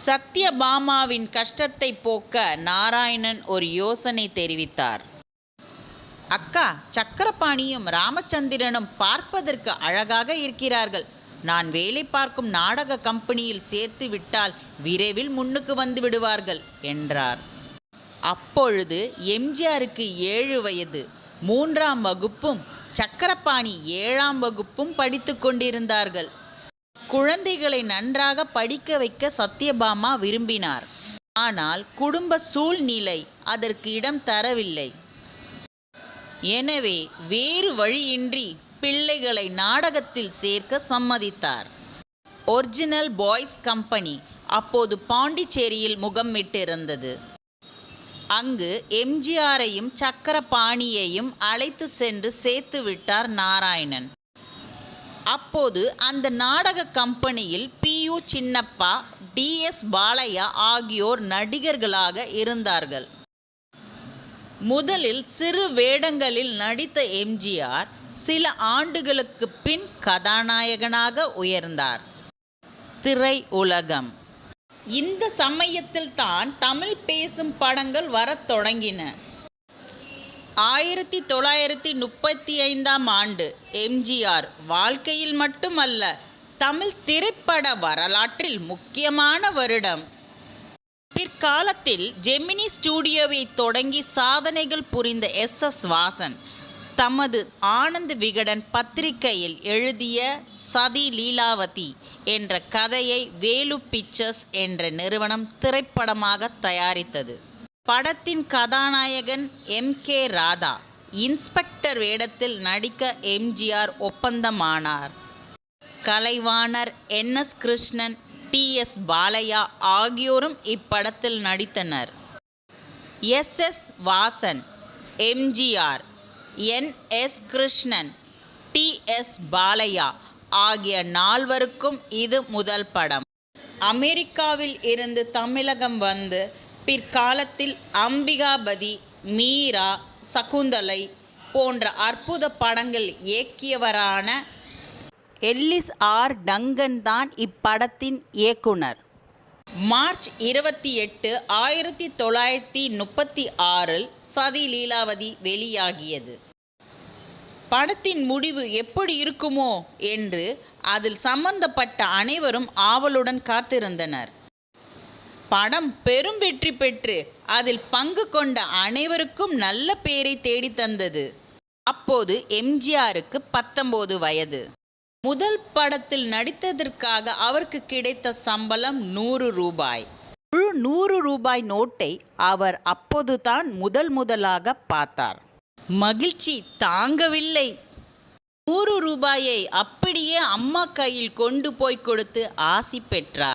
சத்யபாமாவின் கஷ்டத்தை போக்க நாராயணன் ஒரு யோசனை தெரிவித்தார். அக்கா சக்கரபாணியும் ராமச்சந்திரனும் பார்ப்பதற்கு அழகாக இருக்கிறார்கள். நான் வேலை பார்க்கும் நாடக கம்பெனியில் சேர்த்து விட்டால் விரைவில் முன்னுக்கு வந்து விடுவார்கள் என்றார். அப்பொழுது எம்ஜிஆருக்கு ஏழு வயது. மூன்றாம் வகுப்பும் சக்கரபாணி ஏழாம் வகுப்பும் படித்து கொண்டிருந்தார்கள். குழந்தைகளை நன்றாக படிக்க வைக்க சத்யபாமா விரும்பினார். ஆனால் குடும்ப சூழ்நிலை அதற்கு இடம் தரவில்லை. எனவே வேறு வழியின்றி பிள்ளைகளை நாடகத்தில் சேர்க்க சம்மதித்தார். ஒரிஜினல் பாய்ஸ் கம்பெனி அப்போது பாண்டிச்சேரியில் முகமிட்டிருந்தது. அங்கு எம்ஜிஆரையும் சக்கரபாணியையும் அழைத்து சென்று சேர்த்து விட்டார் நாராயணன். அப்போது அந்த நாடக கம்பெனியில் P U Chinnappa T S Balaiah ஆகியோர் நடிகர்களாக இருந்தார்கள். முதலில் சிறு வேடங்களில் நடித்த எம்ஜிஆர் சில ஆண்டுகளுக்கு பின் கதாநாயகனாக உயர்ந்தார். திரை உலகம் இந்த சமயத்தில் தான் தமிழ் பேசும் படங்கள் வரத் தொடங்கின. ஆயிரத்தி தொள்ளாயிரத்தி முப்பத்தி ஐந்தாம் ஆண்டு எம்ஜிஆர் வாழ்க்கையில் மட்டுமல்ல தமிழ் திரைப்பட வரலாற்றில் முக்கியமான வருடம். பிற்காலத்தில் ஜெமினி ஸ்டூடியோவை தொடங்கி சாதனைகள் புரிந்த எஸ். எஸ். வாசன் தமது ஆனந்த் விகடன் பத்திரிகையில் எழுதிய சதி லீலாவதி என்ற கதையை வேலு பிக்சர்ஸ் என்ற நிறுவனம் திரைப்படமாக தயாரித்தது. படத்தின் கதாநாயகன் எம் கே ராதா இன்ஸ்பெக்டர் வேடத்தில் நடிக்க MGR ஒப்பந்தமானார். Kalaivanar N S Krishnan T S Balaiah ஆகியோரும் இப்படத்தில் நடித்தனர். S S Vasan MGR N S Krishnan T S Balaiah ஆகிய நால்வருக்கும் இது முதல் படம். அமெரிக்காவில் இருந்து தமிழகம் வந்து பிற்காலத்தில் அம்பிகாபதி மீரா சகுந்தலை போன்ற அற்புத படங்கள் இயக்கியவரான எல்லிஸ் ஆர் டங்கன் தான் இப்படத்தின் இயக்குனர். மார்ச் இருபத்தி எட்டு ஆயிரத்தி தொள்ளாயிரத்தி முப்பத்தி ஆறில் சதி லீலாவதி வெளியாகியது. படத்தின் முடிவு எப்படி இருக்குமோ என்று அதில் சம்பந்தப்பட்ட அனைவரும் ஆவலுடன் காத்திருந்தனர். படம் பெரும் வெற்றி பெற்று அதில் பங்கு கொண்ட அனைவருக்கும் நல்ல பேரை தேடித் தந்தது. அப்போது எம்ஜிஆருக்கு பத்தொன்பது வயது. முதல் படத்தில் நடித்ததற்காக அவருக்கு கிடைத்த சம்பளம் நூறு ரூபாய். முழு நூறு ரூபாய் நோட்டை அவர் அப்போதுதான் முதல் முதலாக பார்த்தார். மகிழ்ச்சி தாங்கவில்லை. நூறு ரூபாயை அப்படியே அம்மா கையில் கொண்டு போய் கொடுத்து ஆசி பெற்றார்.